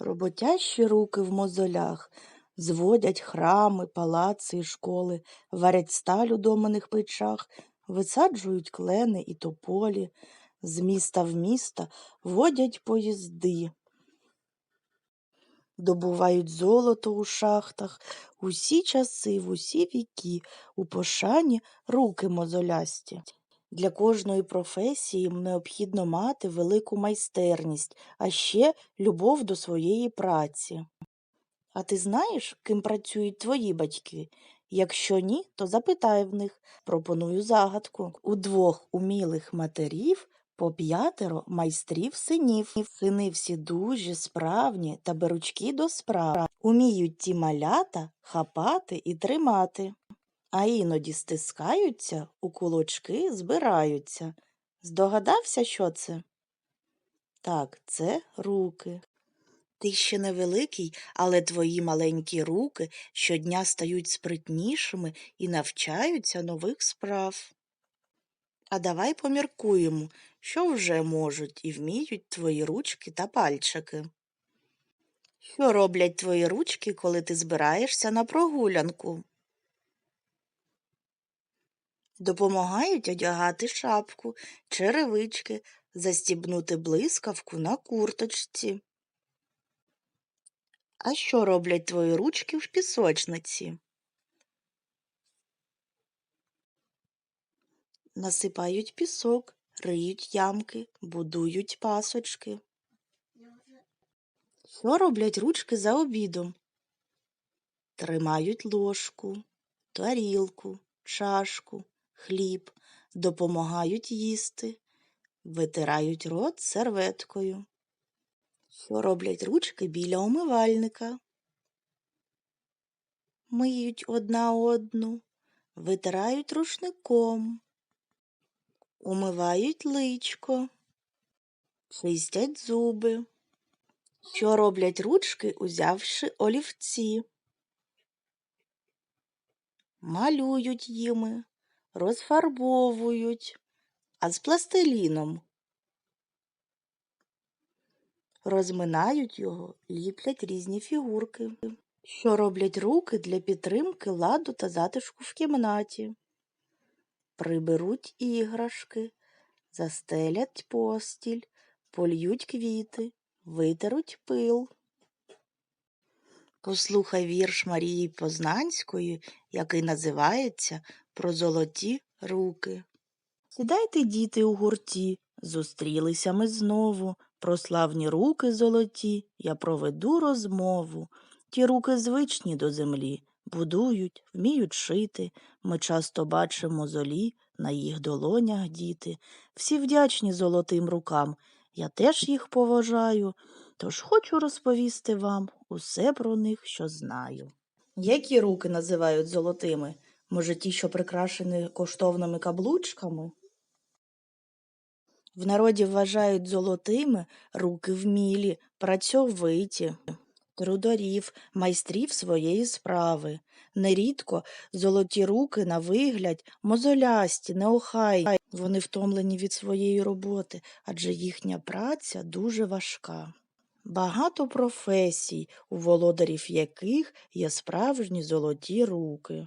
Роботящі руки в мозолях. Зводять храми, палаци і школи, варять сталь у доманих печах, висаджують клени і тополі, з міста в місто водять поїзди, добувають золото у шахтах, усі часи, в усі віки, у пошані руки мозолясті. Для кожної професії необхідно мати велику майстерність, а ще любов до своєї праці. А ти знаєш, ким працюють твої батьки? Якщо ні, то запитай в них. Пропоную загадку. У двох умілих матерів по п'ятеро майстрів синів. Сини всі дужі, справні та беручки до справ. Уміють ті малята хапати і тримати. А іноді стискаються, у кулачки збираються. Здогадався, що це? Так, це руки. Ти ще невеликий, але твої маленькі руки щодня стають спритнішими і навчаються нових справ. А давай поміркуємо, що вже можуть і вміють твої ручки та пальчики. Що роблять твої ручки, коли ти збираєшся на прогулянку? Допомагають одягати шапку, черевички, застібнути блискавку на курточці. А що роблять твої ручки в пісочниці? Насипають пісок, риють ямки, будують пасочки. Що роблять ручки за обідом? Тримають ложку, тарілку, чашку, хліб, допомагають їсти, витирають рот серветкою. Що роблять ручки біля умивальника? Миють одна одну, витирають рушником, умивають личко, чистять зуби. Що роблять ручки, узявши олівці? Малюють їми, розфарбовують, а з пластиліном розминають його, ліплять різні фігурки. Що роблять руки для підтримки ладу та затишку в кімнаті? Приберуть іграшки, застелять постіль, польють квіти, витеруть пил. Послухай вірш Марії Познанської, який називається Про золоті руки. Сідайте, діти, у гурті, зустрілися ми знову. Про славні руки золоті я проведу розмову. Ті руки звичні до землі, будують, вміють шити. Ми часто бачимо золі, на їх долонях діти. Всі вдячні золотим рукам. Я теж їх поважаю, тож хочу розповісти вам усе про них, що знаю. Які руки називають золотими? Може, ті, що прикрашені коштовними каблучками? В народі вважають золотими руки вмілі, працьовиті, трударів, майстрів своєї справи. Нерідко золоті руки на вигляд мозолясті, неохайні. Вони втомлені від своєї роботи, адже їхня праця дуже важка. Багато професій, у володарів яких є справжні золоті руки.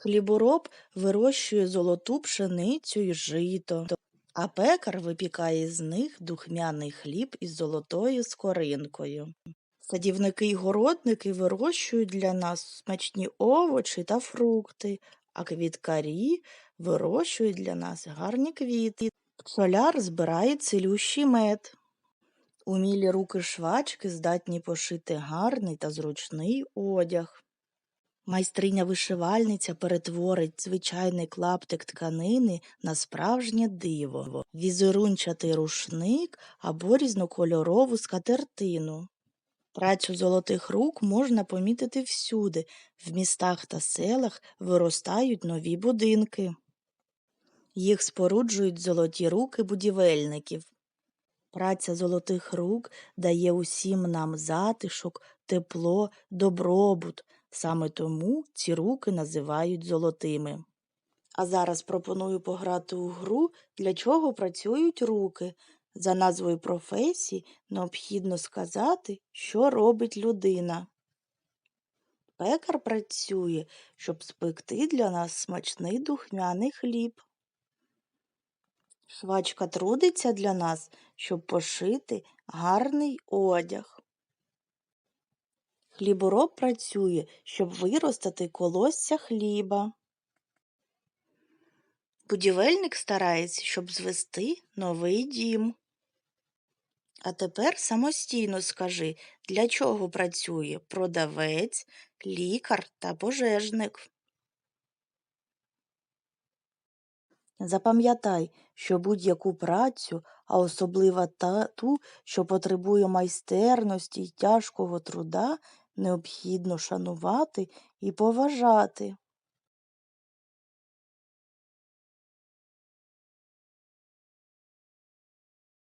Хлібороб вирощує золоту пшеницю і жито, а пекар випікає з них духмяний хліб із золотою скоринкою. Садівники й городники вирощують для нас смачні овочі та фрукти, а квіткарі вирощують для нас гарні квіти. Пчоляр збирає цілющий мед. Умілі руки швачки здатні пошити гарний та зручний одяг. Майстриня вишивальниця перетворить звичайний клаптик тканини на справжнє диво, візерунчатий рушник або різнокольорову скатертину. Працю золотих рук можна помітити всюди, в містах та селах виростають нові будинки. Їх споруджують золоті руки будівельників. Праця золотих рук дає усім нам затишок, тепло, добробут. Саме тому ці руки називають золотими. А зараз пропоную пограти у гру, для чого працюють руки. За назвою професії необхідно сказати, що робить людина. Пекар працює, щоб спекти для нас смачний духмяний хліб. Швачка трудиться для нас, щоб пошити гарний одяг. Хлібороб працює, щоб виростити колосся хліба. Будівельник старається, щоб звести новий дім. А тепер самостійно скажи, для чого працює продавець, лікар та пожежник. Запам'ятай, що будь-яку працю, а особливо та ту, що потребує майстерності й тяжкого труда, необхідно шанувати і поважати.